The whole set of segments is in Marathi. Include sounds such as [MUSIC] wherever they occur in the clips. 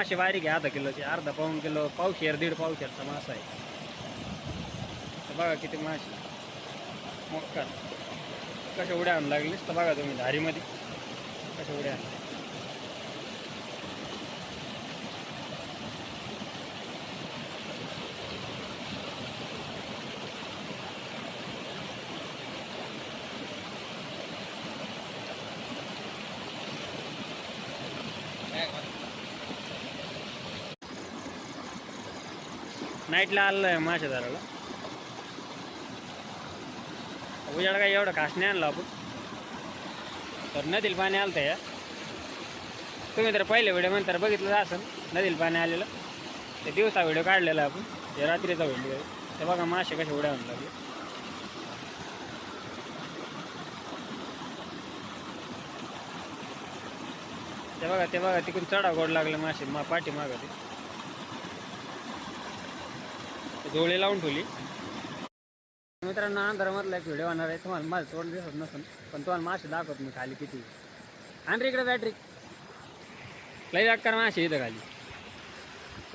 मासे वारी घ्या अर्धा किलोचे अर्धा पाऊन किलो पावशेर दीड पावशेरचा मासा आहे. तर बघा किती मासे मोठा. कशा उड्या आणून लागलीस तर बघा तुम्ही धारीमध्ये. कशा उड्या आणल्या नाईटला आलेलं आहे मासे धरायला उजाड काय एवढं खास नाही आणलं आपण. तर नदीला पाणी आलं या. तुम्ही तर पहिले व्हिडिओ नंतर बघितलं असेल नदीला पाणी आलेलं. ते दिवसा व्हिडिओ काढलेला आपण ते रात्रीचा व्हिडिओ ते बघा मासे कसे उड्या आणून लागले. ते बघा ते बघा तिकडून चढा गोड लागले मासे मा पाठी मागं ते. डोळे लावून ठेवली. मित्रांनो अंधारामधला एक व्हिडिओ होणार आहे. तुम्हाला माझं तोंड दिसत नसून पण तुम्हाला मासे दाखवतो मी खाली किती. आणि इकडे बॅटरी लई कर मासे इथं खाली.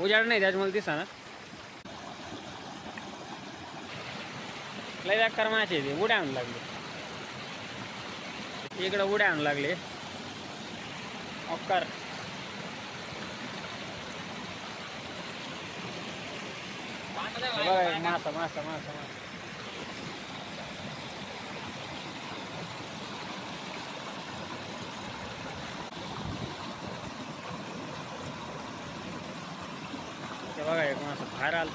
उजाड नाही त्याच्यामध्ये दिसा ना लई कर मासे इथे. उड्या आणू लागले. इकडं उड्या आणू लागले. अक्कर. मासा मासा मासा मासा ते बघा एक मासा बाहेर आलं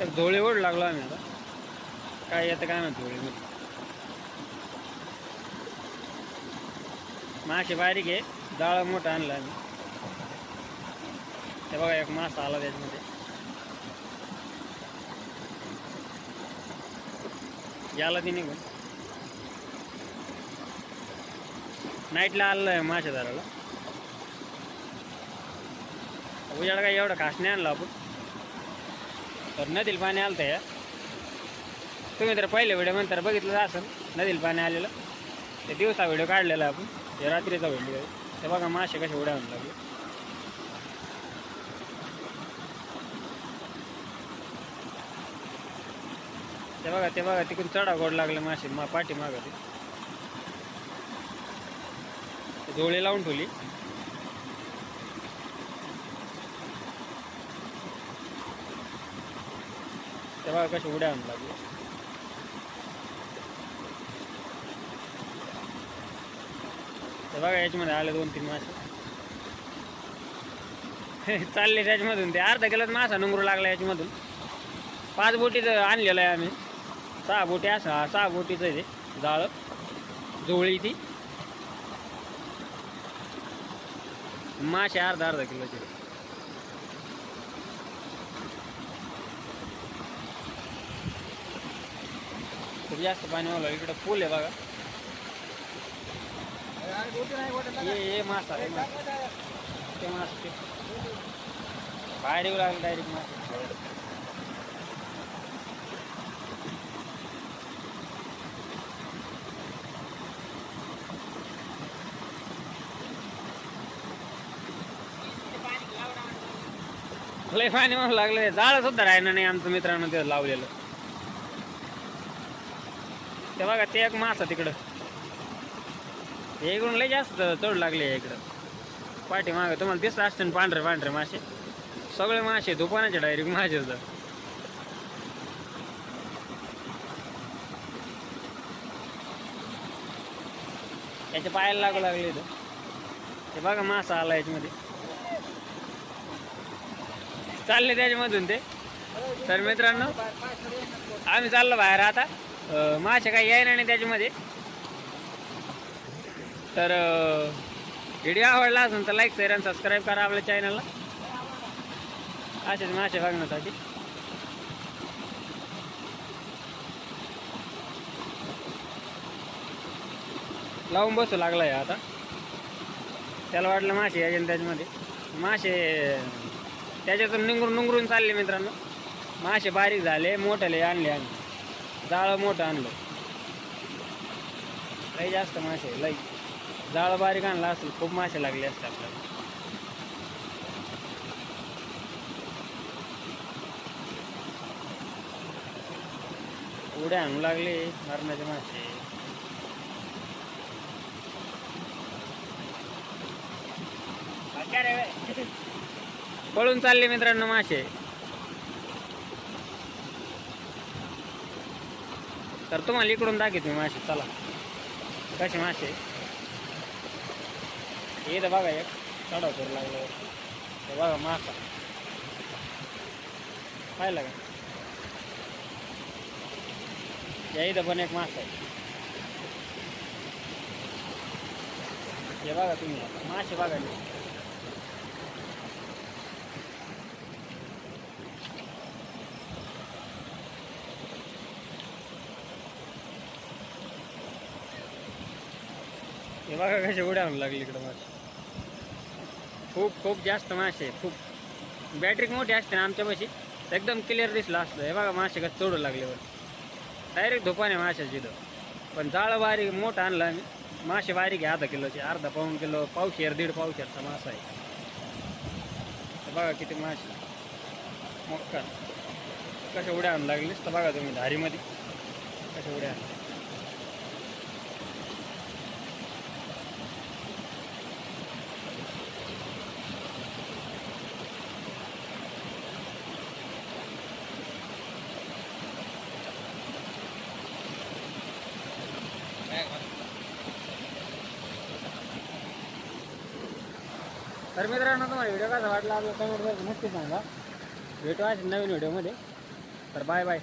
तर धोळी ओढ लागलो आम्ही आता काय येतं काय माहिती धोळे मध्ये मासे बारीक आहे जाळं मोठं आणलं आम्ही. ते बघा एक मासा आला त्याच्यामध्ये. याला ती निघून. नाईटला आलेलं आहे मासे धरायला. उजाड काय एवढं खास नाही आणलं आपण. तर नदीला पाणी आलं या. तुम्ही तर पहिले व्हिडिओ म्हणतात बघितलं असेल नदीला पाणी आलेलं. ते दिवसा व्हिडिओ काढलेला आहे आपण. ते रात्रीचा व्हिडिओ आहे. ते बघा मासे कसे उड्या आणून लागले ते बघा ते बघा तिकडून चढा गोड लागले मासे मा पाठी मागा ते. ते डोळे लावून ठेवली. ते बघा कसे उड्या आणू लागले. ते बघा याच्यामध्ये आले दोन तीन मासे. [LAUGHS] चालले त्याच्यामधून ते. अर्धा किलोत मासा नुंगरू लागला याच्यामधून. पाच बोटीचं आणलेलं आहे आम्ही. सहा बोटी असं सहा बोटीचं आहे ते जाळं जोळी ती. मासे अर्धा अर्धा किलोचे. खूप जास्त पाणी वाला इकडं पूल आहे बघा. ये ये मासा आहे मासा. ते मासा. ते बाहेर येऊ लागलं डायरेक्ट मासा. लय पाणी म्हणू लागले. जाळं सुद्धा राहिलं नाही आमचं मित्रांनो ते लावलेलं. ते बघा ते एक मासा तिकडं. इकडून लय जास्त चढ लागले इकडं. पाठी माग तुम्हाला दिसत असते ना पांढरे पांढरे मासे? सगळे मासे दुकानाचे डायरेक्ट मासे होतं त्याच्या पायाला लागू लागले इथं. ते बघा मासा आला याच्यामध्ये. चालले त्याच्यामधून ते. तर मित्रांनो आम्ही चाललो बाहेर आता. मासे काही यायला नाही त्याच्यामध्ये. तर व्हिडिओ आवडला असेल तर लाईक शेअर आणि सबस्क्राईब करा आपल्या चॅनलला असेच मासे बघण्यासाठी. लावून बसू लागलाय आता. त्याला वाटलं मासे यायचे त्याच्यामध्ये. मासे त्याच्यातून निंगरून निंगरून चालले मित्रांनो. मासे बारीक झाले मोठले आणले आणले जाळं मोठं आणलं. लई जास्त मासे लई जाळ बारीक आणला असेल खूप मासे लागले असते आपल्याला. उड्या आणू लागले मरणाचे मासे. पळून चालले मित्रांनो मासे. तर तुम्हाला इकडून दाखवत मी मासे चला. कसे मासे? हे बघा एक चढाव करू लागलो बघा मासा. पाहिला का? या इथं पण एक मासा आहे. हे बघा तुम्ही मासे बघा. बघा कसे उड्या आणू लागले इकडं मासे खूप खूप जास्त मासे आहे, खूप. बॅटरी मोठी असते ना आमच्यापाशी. एकदम क्लिअर दिसलं असलं हे बघा मासे कसं चोडू लागले बरं. डायरेक्ट धोपाने माशाची इथं पण जाळं बारीक मोठं आणलं आम्ही. मासे बारीक आहे अर्धा किलोचे. अर्धा पाऊन किलो पावशेर दीड पावशेरचा मासा आहे. बघा किती मासे. मक्का. कशा उड्या आणू लागलीस तर बघा तुम्ही धारीमध्ये. कशा उड्या आणल्या. तर मित्रांनो तुम्हाला व्हिडिओ कसा वाटला? आपल्या कमेंट नक्की सांगा भेटू आज नवीन व्हिडिओमध्ये तर बाय बाय